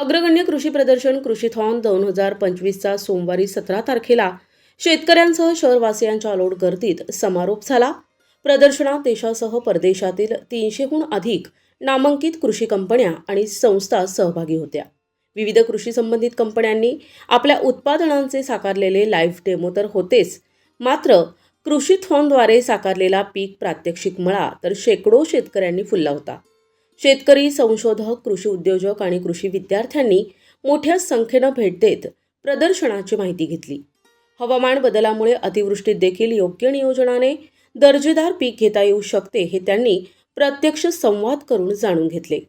अग्रगण्य कृषी प्रदर्शन कृषीथॉन दोन हजार पंचवीसचा सोमवारी सतरा तारखेला शेतकऱ्यांसह शहरवासियांच्या अलोट गर्दीत समारोप झाला. प्रदर्शनात देशासह परदेशातील तीनशेहून अधिक नामांकित कृषी कंपन्या आणि संस्था सहभागी होत्या. विविध कृषी संबंधित कंपन्यांनी आपल्या उत्पादनांचे साकारलेले लाईव्ह डेमो तर होतेच. मात्र कृषीथॉनद्वारे साकारलेला पीक प्रात्यक्षिक मळा तर शेकडो शेतकऱ्यांनी फुलला होता. शेतकरी संशोधक कृषी उद्योजक आणि कृषी विद्यार्थ्यांनी मोठ्या संख्येनं भेट देत प्रदर्शनाची माहिती घेतली. हवामान बदलामुळे अतिवृष्टीत देखील योग्य नियोजनाने दर्जेदार पीक घेता येऊ शकते हे त्यांनी प्रत्यक्ष संवाद करून जाणून घेतले.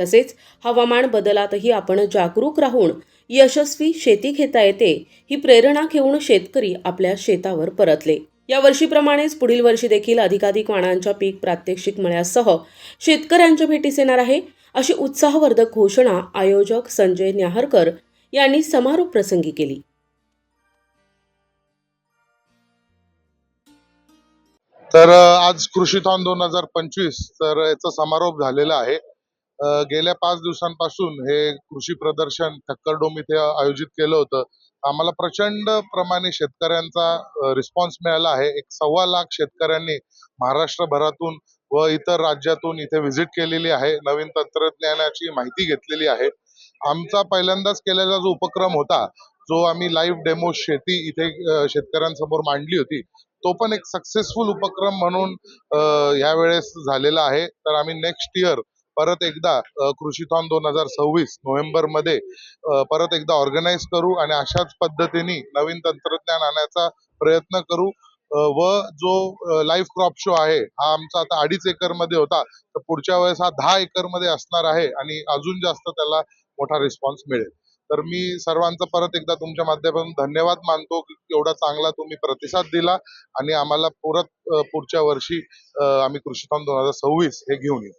तसेच हवामान बदलातही आपण जागरूक राहून यशस्वी शेती घेता येते ही प्रेरणा घेऊन शेतकरी आपल्या शेतावर परतले. या वर्षीप्रमाणेच पुढील वर्षी देखील अधिकाधिक वाणांच्या पीक प्रात्यक्षिक मळ्यासह शेतकऱ्यांच्या भेटीस येणार आहे अशी उत्साहवर्धक घोषणा आयोजक संजय न्याहरकर यांनी समारोप प्रसंगी केली. तर आज कृषी दोन हजार पंचवीस तर याचा समारोप झालेला आहे. गेल्या पाच दिवसांपासून हे कृषी प्रदर्शन ठक्करडोम इथे आयोजित केलं होतं. आम्हाला प्रचंड प्रमाणे शेतकऱ्यांचा रिस्पॉन्स मिळाला आहे. एक सव्वा लाख शेतकऱ्यांनी महाराष्ट्रभरातून व इतर राज्यातून इथे व्हिजिट केलेली आहे. नवीन तंत्रज्ञानाची माहिती घेतलेली आहे. आमचा पहिल्यांदाच केलेला जो उपक्रम होता जो आम्ही लाईव्ह डेमो शेती इथे शेतकऱ्यांसमोर मांडली होती तो पण एक सक्सेसफुल उपक्रम म्हणून यावेळेस झालेला आहे. तर आम्ही नेक्स्ट इयर परत एकदा कृषीथॉन दोन हजार सव्वीस नोव्हेंबरमध्ये परत एकदा ऑर्गनाईज करू आणि अशाच पद्धतीने नवीन तंत्रज्ञान आणण्याचा प्रयत्न करू. व जो लाईव्ह क्रॉप शो आहे हा आमचा आता अडीच एकरमध्ये होता. तर पुढच्या वेळेस हा दहा एकरमध्ये असणार आहे आणि अजून जास्त त्याला मोठा रिस्पॉन्स मिळेल. तर मी सर्वांचा परत एकदा तुमच्या माध्यमातून धन्यवाद मानतो की एवढा चांगला तुम्ही प्रतिसाद दिला आणि आम्हाला परत पुढच्या वर्षी आम्ही कृषीथॉन दोन हजार सव्वीस हे घेऊन येऊ.